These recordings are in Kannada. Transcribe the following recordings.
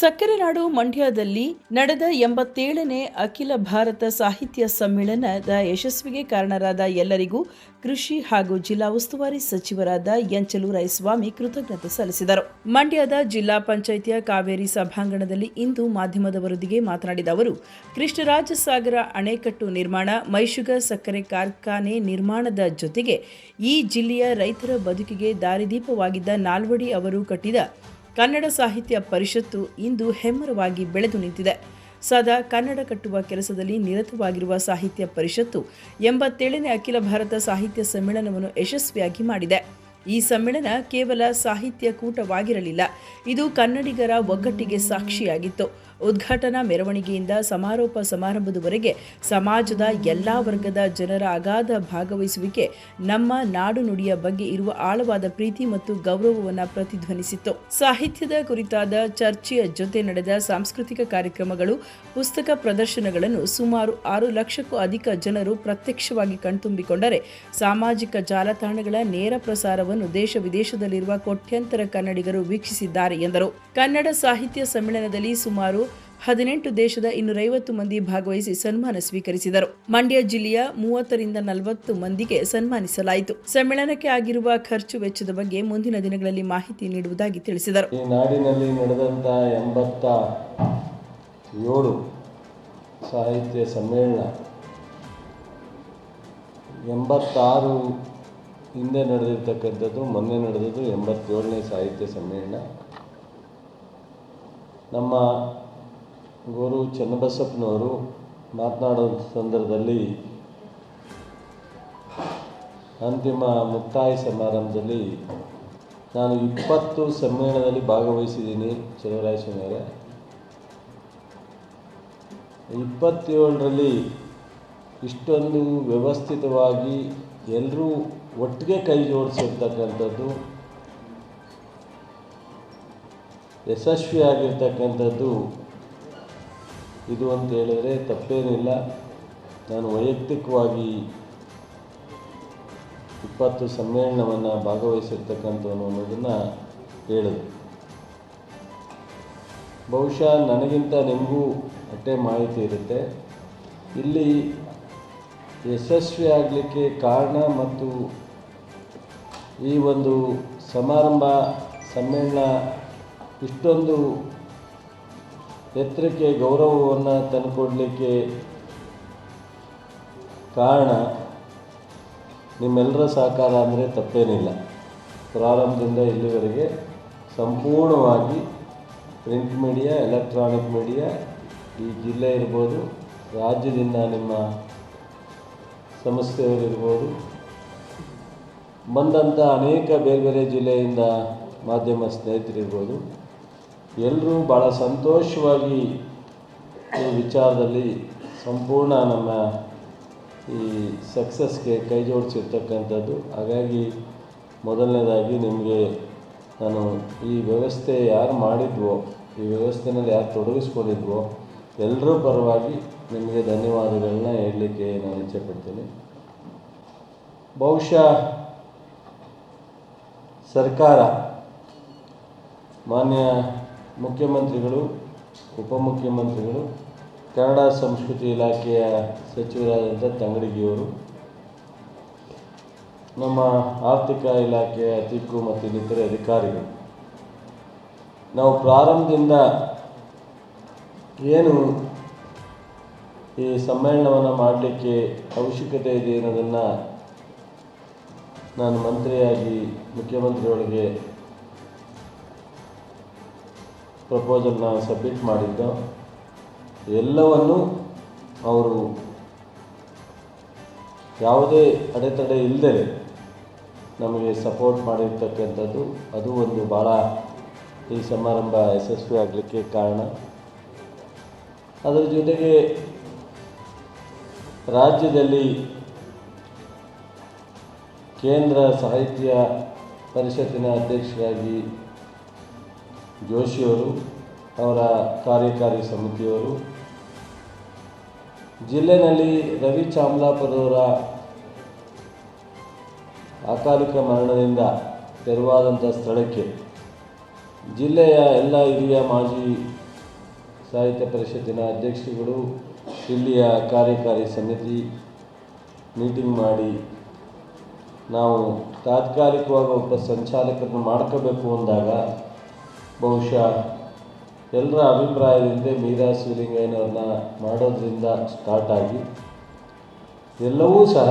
ಸಕ್ಕರೆ ನಾಡು ಮಂಡ್ಯದಲ್ಲಿ ನಡೆದ ಎಂಬತ್ತೇಳನೇ ಅಖಿಲ ಭಾರತ ಸಾಹಿತ್ಯ ಸಮ್ಮೇಳನದ ಯಶಸ್ವಿಗೆ ಕಾರಣರಾದ ಎಲ್ಲರಿಗೂ ಕೃಷಿ ಹಾಗೂ ಜಿಲ್ಲಾ ಉಸ್ತುವಾರಿ ಸಚಿವರಾದ ಎಂಚಲು ರಾಯಸ್ವಾಮಿ ಕೃತಜ್ಞತೆ ಸಲ್ಲಿಸಿದರು. ಮಂಡ್ಯದ ಜಿಲ್ಲಾ ಪಂಚಾಯಿತಿಯ ಕಾವೇರಿ ಸಭಾಂಗಣದಲ್ಲಿ ಇಂದು ಮಾಧ್ಯಮದವರೊಂದಿಗೆ ಮಾತನಾಡಿದ ಅವರು, ಕೃಷ್ಣರಾಜ ಸಾಗರ ಅಣೆಕಟ್ಟು ನಿರ್ಮಾಣ ಮೈಶುಗರ್ ಸಕ್ಕರೆ ಕಾರ್ಖಾನೆ ನಿರ್ಮಾಣದ ಜೊತೆಗೆ ಈ ಜಿಲ್ಲೆಯ ರೈತರ ಬದುಕಿಗೆ ದಾರಿದೀಪವಾಗಿದ್ದ ನಾಲ್ವಡಿ ಅವರು ಕಟ್ಟಿದ ಕನ್ನಡ ಸಾಹಿತ್ಯ ಪರಿಷತ್ತು ಇಂದು ಹೆಮ್ಮರವಾಗಿ ಬೆಳೆದು ನಿಂತಿದೆ. ಸದಾ ಕನ್ನಡ ಕಟ್ಟುವ ಕೆಲಸದಲ್ಲಿ ನಿರತವಾಗಿರುವ ಸಾಹಿತ್ಯ ಪರಿಷತ್ತು ಎಂಬತ್ತೇಳನೇ ಅಖಿಲ ಭಾರತ ಸಾಹಿತ್ಯ ಸಮ್ಮೇಳನವನ್ನು ಯಶಸ್ವಿಯಾಗಿ ಮಾಡಿದೆ. ಈ ಸಮ್ಮೇಳನ ಕೇವಲ ಸಾಹಿತ್ಯ ಕೂಟವಾಗಿರಲಿಲ್ಲ, ಇದು ಕನ್ನಡಿಗರ ಒಗ್ಗಟ್ಟಿಗೆ ಸಾಕ್ಷಿಯಾಗಿತ್ತು. ಉದ್ಘಾಟನಾ ಮೆರವಣಿಗೆಯಿಂದ ಸಮಾರೋಪ ಸಮಾರಂಭದವರೆಗೆ ಸಮಾಜದ ಎಲ್ಲಾ ವರ್ಗದ ಜನರ ಅಗಾಧ ಭಾಗವಹಿಸುವಿಕೆ ನಮ್ಮ ನಾಡು ನುಡಿಯ ಬಗ್ಗೆ ಇರುವ ಆಳವಾದ ಪ್ರೀತಿ ಮತ್ತು ಗೌರವವನ್ನು ಪ್ರತಿಧ್ವನಿಸಿತ್ತು. ಸಾಹಿತ್ಯದ ಕುರಿತಾದ ಚರ್ಚೆಯ ಜೊತೆ ನಡೆದ ಸಾಂಸ್ಕೃತಿಕ ಕಾರ್ಯಕ್ರಮಗಳು, ಪುಸ್ತಕ ಪ್ರದರ್ಶನಗಳನ್ನು ಸುಮಾರು ಆರು ಲಕ್ಷಕ್ಕೂ ಅಧಿಕ ಜನರು ಪ್ರತ್ಯಕ್ಷವಾಗಿ ಕಣ್ತುಂಬಿಕೊಂಡರೆ, ಸಾಮಾಜಿಕ ಜಾಲತಾಣಗಳ ನೇರ ಪ್ರಸಾರವನ್ನು ದೇಶ ವಿದೇಶದಲ್ಲಿರುವ ಕೋಟ್ಯಂತರ ಕನ್ನಡಿಗರು ವೀಕ್ಷಿಸಿದ್ದಾರೆ ಎಂದರು. ಕನ್ನಡ ಸಾಹಿತ್ಯ ಸಮ್ಮೇಳನದಲ್ಲಿ ಸುಮಾರು ಹದಿನೆಂಟು ದೇಶದ ಇನ್ನೂರೈವತ್ತು ಮಂದಿ ಭಾಗವಹಿಸಿ ಸನ್ಮಾನ ಸ್ವೀಕರಿಸಿದರು. ಮಂಡ್ಯ ಜಿಲ್ಲೆಯ ಮೂವತ್ತರಿಂದ ನಲವತ್ತು ಮಂದಿಗೆ ಸನ್ಮಾನಿಸಲಾಯಿತು. ಸಮ್ಮೇಳನಕ್ಕೆ ಆಗಿರುವ ಖರ್ಚು ವೆಚ್ಚದ ಬಗ್ಗೆ ಮುಂದಿನ ದಿನಗಳಲ್ಲಿ ಮಾಹಿತಿ ನೀಡುವುದಾಗಿ ತಿಳಿಸಿದರು. ಈ ನಾಡಿನಲ್ಲಿ ನಡೆದಂತ ಎಂಬತ್ತ ಏಳು ಸಾಹಿತ್ಯ ಸಮ್ಮೇಳನ ಎಂಬತ್ತಾರು ಹಿಂದೆ ನಡೆದಿರ್ತಕ್ಕಂಥದ್ದು, ಮೊನ್ನೆ ನಡೆದದ್ದು ಎಂಬತ್ತೇಳನೇ ಸಾಹಿತ್ಯ ಸಮ್ಮೇಳನ. ನಮ್ಮ ಗುರು ಚನ್ನಬಸಪ್ಪನವರು ಮಾತನಾಡುವಂಥ ಸಂದರ್ಭದಲ್ಲಿ ಅಂತಿಮ ಮುಕ್ತಾಯ ಸಮಾರಂಭದಲ್ಲಿ ನಾನು ಇಪ್ಪತ್ತು ಸಮ್ಮೇಳನದಲ್ಲಿ ಭಾಗವಹಿಸಿದ್ದೀನಿ ಚಲುವರಾಯಸ್ವಾಮಿಯವರೇ. ಇಪ್ಪತ್ತೇಳರಲ್ಲಿ ಇಷ್ಟೊಂದು ವ್ಯವಸ್ಥಿತವಾಗಿ ಎಲ್ಲರೂ ಒಟ್ಟಿಗೆ ಕೈ ಜೋಡಿಸಿರ್ತಕ್ಕಂಥದ್ದು, ಯಶಸ್ವಿಯಾಗಿರ್ತಕ್ಕಂಥದ್ದು ಇದು ಅಂತ ಹೇಳಿದರೆ ತಪ್ಪೇನಿಲ್ಲ. ನಾನು ವೈಯಕ್ತಿಕವಾಗಿ ಇಪ್ಪತ್ತು ಸಮ್ಮೇಳನವನ್ನು ಭಾಗವಹಿಸಿರ್ತಕ್ಕಂಥವನು ಅನ್ನೋದನ್ನು ಹೇಳಿದೆ. ಬಹುಶಃ ನನಗಿಂತ ನಿಮಗೂ ಅಷ್ಟೇ ಮಾಹಿತಿ ಇರುತ್ತೆ. ಇಲ್ಲಿ ಯಶಸ್ವಿ ಆಗಲಿಕ್ಕೆ ಕಾರಣ ಮತ್ತು ಈ ಒಂದು ಸಮಾರಂಭ ಸಮ್ಮೇಳನ ಇಷ್ಟೊಂದು ಎತ್ತರಕ್ಕೆ ಗೌರವವನ್ನು ತಂದುಕೊಡಲಿಕ್ಕೆ ಕಾರಣ ನಿಮ್ಮೆಲ್ಲರ ಸಹಕಾರ ಅಂದರೆ ತಪ್ಪೇನಿಲ್ಲ. ಪ್ರಾರಂಭದಿಂದ ಇಲ್ಲಿವರೆಗೆ ಸಂಪೂರ್ಣವಾಗಿ ಪ್ರಿಂಟ್ ಮೀಡಿಯಾ, ಎಲೆಕ್ಟ್ರಾನಿಕ್ ಮೀಡಿಯಾ ಈ ಜಿಲ್ಲೆ ಇರ್ಬೋದು, ರಾಜ್ಯದಿಂದ ನಿಮ್ಮ ಸಂಸ್ಥೆಯವರಿರ್ಬೋದು ಬಂದಂಥ ಅನೇಕ ಬೇರೆ ಬೇರೆ ಜಿಲ್ಲೆಯಿಂದ ಮಾಧ್ಯಮ ಸ್ನೇಹಿತರಿರ್ಬೋದು. ಎಲ್ಲರೂ ಭಾಳ ಸಂತೋಷವಾಗಿ ಈ ವಿಚಾರದಲ್ಲಿ ಸಂಪೂರ್ಣ ನಮ್ಮ ಈ ಸಕ್ಸಸ್ಗೆ ಕೈ ಜೋಡಿಸಿರ್ತಕ್ಕಂಥದ್ದು. ಹಾಗಾಗಿ ಮೊದಲನೇದಾಗಿ ನಿಮಗೆ ನಾನು ಈ ವ್ಯವಸ್ಥೆ ಯಾರು ಮಾಡಿದ್ವೋ, ಈ ವ್ಯವಸ್ಥೆನಲ್ಲಿ ಯಾರು ತೊಡಗಿಸ್ಕೊಂಡಿದ್ವೋ ಎಲ್ಲರೂ ಪರವಾಗಿ ನಿಮಗೆ ಧನ್ಯವಾದಗಳನ್ನ ಹೇಳಲಿಕ್ಕೆ ನಾನು ಇಚ್ಛೆ ಪಡ್ತೀನಿ ಬಹುಶಃ ಸರ್ಕಾರ ಮಾನ್ಯ ಮುಖ್ಯಮಂತ್ರಿಗಳು, ಉಪಮುಖ್ಯಮಂತ್ರಿಗಳು, ಕನ್ನಡ ಸಂಸ್ಕೃತಿ ಇಲಾಖೆಯ ಸಚಿವರಾದಂಥ ತಂಗಡಿಗಿಯವರು, ನಮ್ಮ ಆರ್ಥಿಕ ಇಲಾಖೆಯ ತಿಕ್ಕು ಮತ್ತು ಇನ್ನಿತರೆ ಅಧಿಕಾರಿಗಳು. ನಾವು ಪ್ರಾರಂಭದಿಂದ ಏನು ಈ ಸಮ್ಮೇಳನವನ್ನು ಮಾಡಲಿಕ್ಕೆ ಅವಶ್ಯಕತೆ ಇದೆ ಅನ್ನೋದನ್ನು ನಾನು ಮಂತ್ರಿಯಾಗಿ ಮುಖ್ಯಮಂತ್ರಿಯೊಳಗೆ ಪ್ರಪೋಸಲ್ನ ಸಬ್ಮಿಟ್ ಮಾಡಿದ್ದು, ಎಲ್ಲವನ್ನು ಅವರು ಯಾವುದೇ ಅಡೆತಡೆ ಇಲ್ಲದೆ ನಮಗೆ ಸಪೋರ್ಟ್ ಮಾಡಿರ್ತಕ್ಕಂಥದ್ದು, ಅದು ಒಂದು ಭಾಳ ಈ ಸಮಾರಂಭ ಯಶಸ್ವಿ ಆಗಲಿಕ್ಕೆ ಕಾರಣ. ಅದರ ಜೊತೆಗೆ ರಾಜ್ಯದಲ್ಲಿ ಕೇಂದ್ರ ಸಾಹಿತ್ಯ ಪರಿಷತ್ತಿನ ಅಧ್ಯಕ್ಷರಾಗಿ ಜೋಶಿಯವರು, ಅವರ ಕಾರ್ಯಕಾರಿ ಸಮಿತಿಯವರು. ಜಿಲ್ಲೆಯಲ್ಲಿ ರವಿ ಚಾಮ್ಲಾಪುರವರ ಅಕಾಲಿಕ ಮರಣದಿಂದ ತೆರವಾದಂಥ ಸ್ಥಳಕ್ಕೆ ಜಿಲ್ಲೆಯ ಎಲ್ಲ ಹಿರಿಯ ಮಾಜಿ ಸಾಹಿತ್ಯ ಪರಿಷತ್ತಿನ ಅಧ್ಯಕ್ಷರುಗಳು, ಇಲ್ಲಿಯ ಕಾರ್ಯಕಾರಿ ಸಮಿತಿ ಮೀಟಿಂಗ್ ಮಾಡಿ ನಾವು ತಾತ್ಕಾಲಿಕವಾಗಿ ಒಬ್ಬ ಸಂಚಾಲಕರನ್ನು ಮಾಡ್ಕೋಬೇಕು ಅಂದಾಗ ಬಹುಶಃ ಎಲ್ಲರ ಅಭಿಪ್ರಾಯದಿಂದ ಮೀರಾ ಶಿವಲಿಂಗಯ್ಯನವ್ರನ್ನ ಮಾಡೋದ್ರಿಂದ ಸ್ಟಾರ್ಟ್ ಆಗಿ ಎಲ್ಲವೂ ಸಹ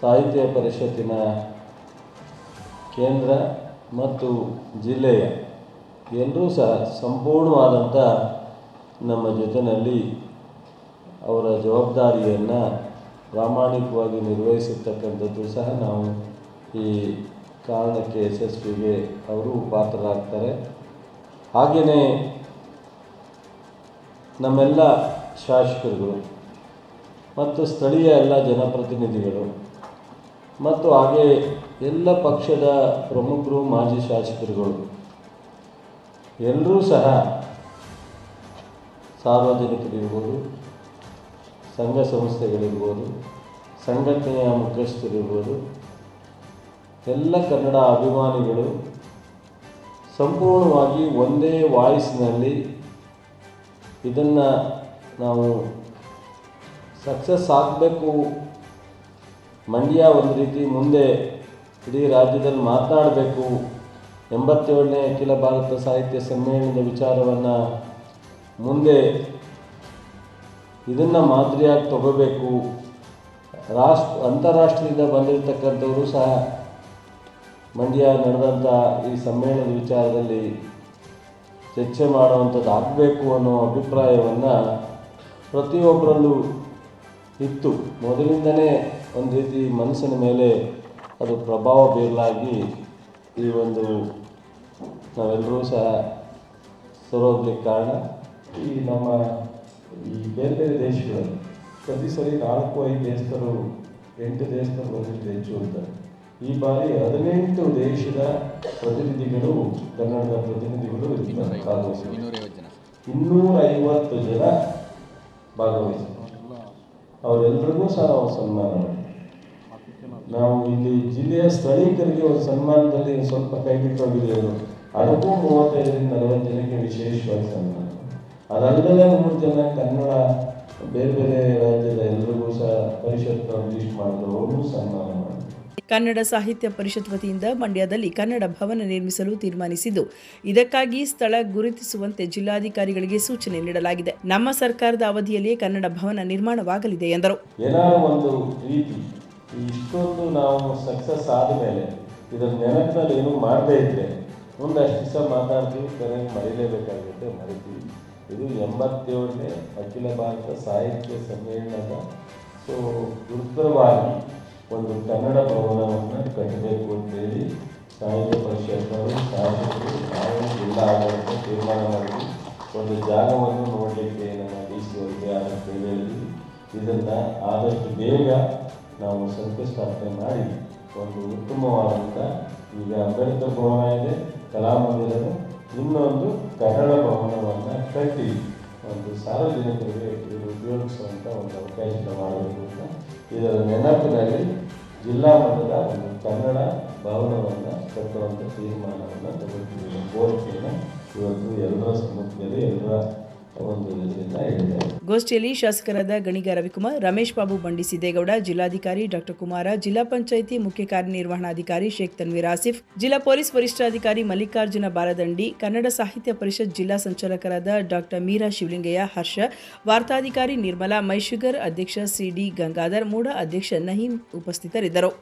ಸಾಹಿತ್ಯ ಪರಿಷತ್ತಿನ ಕೇಂದ್ರ ಮತ್ತು ಜಿಲ್ಲೆಯ ಎಲ್ಲರೂ ಸಹ ಸಂಪೂರ್ಣವಾದಂಥ ನಮ್ಮ ಜೊತೆಯಲ್ಲಿ ಅವರ ಜವಾಬ್ದಾರಿಯನ್ನು ಪ್ರಾಮಾಣಿಕವಾಗಿ ನಿರ್ವಹಿಸಿರ್ತಕ್ಕಂಥದ್ದು ಸಹ ನಾವು ಈ ಕಾರಣಕ್ಕೆ ಯಶಸ್ವಿಗೆ ಅವರು ಪಾತ್ರರಾಗ್ತಾರೆ. ಹಾಗೆಯೇ ನಮ್ಮೆಲ್ಲ ಶಾಸಕರುಗಳು ಮತ್ತು ಸ್ಥಳೀಯ ಎಲ್ಲ ಜನಪ್ರತಿನಿಧಿಗಳು ಮತ್ತು ಹಾಗೆ ಎಲ್ಲ ಪಕ್ಷದ ಪ್ರಮುಖರು, ಮಾಜಿ ಶಾಸಕರುಗಳು, ಎಲ್ಲರೂ ಸಹ ಸಾರ್ವಜನಿಕರಿರ್ಬೋದು, ಸಂಘ ಸಂಸ್ಥೆಗಳಿರ್ಬೋದು, ಸಂಘಟನೆಯ ಮುಖ್ಯಸ್ಥರಿರ್ಬೋದು ಎಲ್ಲ ಕನ್ನಡ ಅಭಿಮಾನಿಗಳು ಸಂಪೂರ್ಣವಾಗಿ ಒಂದೇ ವಾಯ್ಸ್ನಲ್ಲಿ ಇದನ್ನು ನಾವು ಸಕ್ಸಸ್ ಆಗಬೇಕು. ಮಂಡ್ಯ ಒಂದು ರೀತಿ ಮುಂದೆ ಇಡೀ ರಾಜ್ಯದಲ್ಲಿ ಮಾತನಾಡಬೇಕು ಎಂಬತ್ತೇಳನೇ ಅಖಿಲ ಭಾರತ ಸಾಹಿತ್ಯ ಸಮ್ಮೇಳನದ ವಿಚಾರವನ್ನು ಮುಂದೆ ಇದನ್ನು ಮಾದರಿಯಾಗಿ ತಗೋಬೇಕು. ರಾಷ್ಟ್ರ, ಅಂತಾರಾಷ್ಟ್ರದಿಂದ ಬಂದಿರತಕ್ಕಂಥವರು ಸಹ ಮಂಡ್ಯ ನಡೆದಂಥ ಈ ಸಮ್ಮೇಳನದ ವಿಚಾರದಲ್ಲಿ ಚರ್ಚೆ ಮಾಡುವಂಥದ್ದು ಆಗಬೇಕು ಅನ್ನೋ ಅಭಿಪ್ರಾಯವನ್ನು ಪ್ರತಿಯೊಬ್ಬರಲ್ಲೂ ಇತ್ತು. ಮೊದಲಿಂದನೇ ಒಂದು ರೀತಿ ಮನಸ್ಸಿನ ಮೇಲೆ ಅದು ಪ್ರಭಾವ ಬೀರಲಾಗಿ ಈ ಒಂದು ನಾವೆಲ್ಲರೂ ಸಹ ಸರೋಗ್ಲಿಕ್ಕೆ ಕಾರಣ. ಈ ನಮ್ಮ ಈ ಬೇರೆ ಬೇರೆ ದೇಶಗಳಲ್ಲಿ ಪ್ರತಿ ಸರಿ ನಾಲ್ಕು, ಐದು ದೇಶದವರು ಎಂಟು ದೇಶದವರು ಹೆಚ್ಚು ಅಂತಾರೆ ಈ ಬಾರಿ ಹದಿನೆಂಟು ದೇಶದ ಪ್ರತಿನಿಧಿಗಳು, ಕನ್ನಡದ ಪ್ರತಿನಿಧಿಗಳು ಭಾಗವಹಿಸಿದ್ದಾರೆ ಇನ್ನೂರ ಐವತ್ತು ಜನ ಭಾಗವಹಿಸಿದ್ದಾರೆ ಅವರೆಲ್ಲರಿಗೂ ಸಹ ನಾವು ಸನ್ಮಾನ ನಾವು ಇಲ್ಲಿ ಜಿಲ್ಲೆಯ ಸ್ಥಳೀಕರಿಗೆ ಒಂದು ಸನ್ಮಾನದಲ್ಲಿ ಸ್ವಲ್ಪ ಕೈ ಬಿಟ್ಟು ಅವರು. ಅದಕ್ಕೂ ಮೂವತ್ತೈದರಿಂದ ನಲವತ್ತು ಜನಕ್ಕೆ ವಿಶೇಷವಾಗಿ ಸನ್ಮಾನ. ಅದಲ್ಲದೆ ಮೂರು ಜನ ಕನ್ನಡ, ಬೇರೆ ಬೇರೆ ರಾಜ್ಯದ ಎಲ್ಲರಿಗೂ ಸಹ ಪರಿಷತ್ ಲಿಸ್ಟ್ ಮಾಡಿದ್ರು. ಅವ್ರಿಗೂ ಸನ್ಮಾನ ಕನ್ನಡ ಸಾಹಿತ್ಯ ಪರಿಷತ್ ವತಿಯಿಂದ ಮಂಡ್ಯದಲ್ಲಿ ಕನ್ನಡ ಭವನ ನಿರ್ಮಿಸಲು ತೀರ್ಮಾನಿಸಿದ್ದು. ಇದಕ್ಕಾಗಿ ಸ್ಥಳ ಗುರುತಿಸುವಂತೆ ಜಿಲ್ಲಾಧಿಕಾರಿಗಳಿಗೆ ಸೂಚನೆ ನೀಡಲಾಗಿದೆ. ನಮ್ಮ ಸರ್ಕಾರದ ಅವಧಿಯಲ್ಲಿಯೇ ಕನ್ನಡ ಭವನ ನಿರ್ಮಾಣವಾಗಲಿದೆ ಎಂದರು. ಒಂದು ರೀತಿ ಇಷ್ಟೊಂದು ನಾವು ಸಕ್ಸಸ್ ಆದಮೇಲೆ ಇದರ ನೆನಪಿನಲ್ಲಿ ಏನು ಮಾಡದೇ ಇದ್ರೆ ಮುಂದಷ್ಟು ದಿವಸ ಮಾತಾಡ್ತೀವಿ ಕೊನೆಗೆ ಮರೀಲೇಬೇಕಾಗುತ್ತೆ ಮರಿತೀವಿ. ಇದು ಎಂಬತ್ತೇಳನೇ ಅಖಿಲ ಭಾರತ ಸಾಹಿತ್ಯ ಸಮ್ಮೇಳನದ ಸೊ ಗುರುತರವಾಗಿ ಒಂದು ಕನ್ನಡ ಭವನವನ್ನು ಕಟ್ಟಬೇಕು ಅಂತೇಳಿ ಸಾಹಿತ್ಯ ಪರಿಷತ್ತರು ಶಾಸಕರು ನಾವು ಜಿಲ್ಲಾ ಆಡಳಿತ ತೀರ್ಮಾನ ಮಾಡಿ ಒಂದು ಜಾಗವನ್ನು ನೋಡಲಿಕ್ಕೆ ನಮ್ಮ ಡಿ ಸಿ ಅವರಿಗೆ ಆದಷ್ಟು ಹೇಳಿದ್ವಿ ಇದನ್ನು ಆದಷ್ಟು ಬೇಗ ನಾವು ಶಂಕುಸ್ಥಾಪನೆ ಮಾಡಿ ಒಂದು ಉತ್ತಮವಾದಂಥ ಈಗ ಅಂಬೇಡ್ಕರ್ ಭವನ ಇದೆ ಕಲಾಮಂದಿರ ಇನ್ನೊಂದು ಕನ್ನಡ ಭವನವನ್ನು ಕಟ್ಟಿ ಒಂದು ಸಾರ್ವಜನಿಕರಿಗೆ ಇದು ಉಪಯೋಗಿಸುವಂಥ ಒಂದು ಅವಕಾಶ ಮಾಡಬೇಕು ಅಂತ ಇದರ ನೆನಪಿನಲ್ಲಿ ಜಿಲ್ಲಾ ಮಟ್ಟದ ಒಂದು ಕನ್ನಡ ಭವನವನ್ನು ಕಟ್ಟುವಂಥ ತೀರ್ಮಾನವನ್ನು ತಗೊಳ್ತೀವಿ ಕೋರಿಕೆಯನ್ನು ಇವತ್ತು ಎಲ್ಲರ ಸಮ್ಮುಖದಲ್ಲಿ ಎಲ್ಲರ ಗೋಷ್ಠಿಯಲ್ಲಿ ಶಾಸಕರಾದ ಗಣಿಗ ರವಿಕುಮಾರ್, ರಮೇಶ್ ಬಾಬು ಬಂಡಿ ಸಿದ್ದೇಗೌಡ ಜಿಲ್ಲಾಧಿಕಾರಿ ಡಾಕ್ಟರ್ ಕುಮಾರ, ಜಿಲ್ಲಾ ಪಂಚಾಯಿತಿ ಮುಖ್ಯ ಕಾರ್ಯನಿರ್ವಹಣಾಧಿಕಾರಿ ಶೇಖ್ ತನ್ವೀರ್ ಆಸಿಫ್, ಜಿಲ್ಲಾ ಪೊಲೀಸ್ ವರಿಷ್ಠಾಧಿಕಾರಿ ಮಲ್ಲಿಕಾರ್ಜುನ ಬಾರದಂಡಿ, ಕನ್ನಡ ಸಾಹಿತ್ಯ ಪರಿಷತ್ ಜಿಲ್ಲಾ ಸಂಚಾಲಕರಾದ ಡಾಕ್ಟರ್ ಮೀರಾ ಶಿವಲಿಂಗಯ್ಯ, ಹರ್ಷ, ವಾರ್ತಾಧಿಕಾರಿ ನಿರ್ಮಲಾ ಮೈಶುಗರ್, ಅಧ್ಯಕ್ಷ ಸಿಡಿ ಗಂಗಾಧರ್, ಮೂಡ ಅಧ್ಯಕ್ಷ ನಹೀಂ ಉಪಸ್ಥಿತರಿದ್ದರು.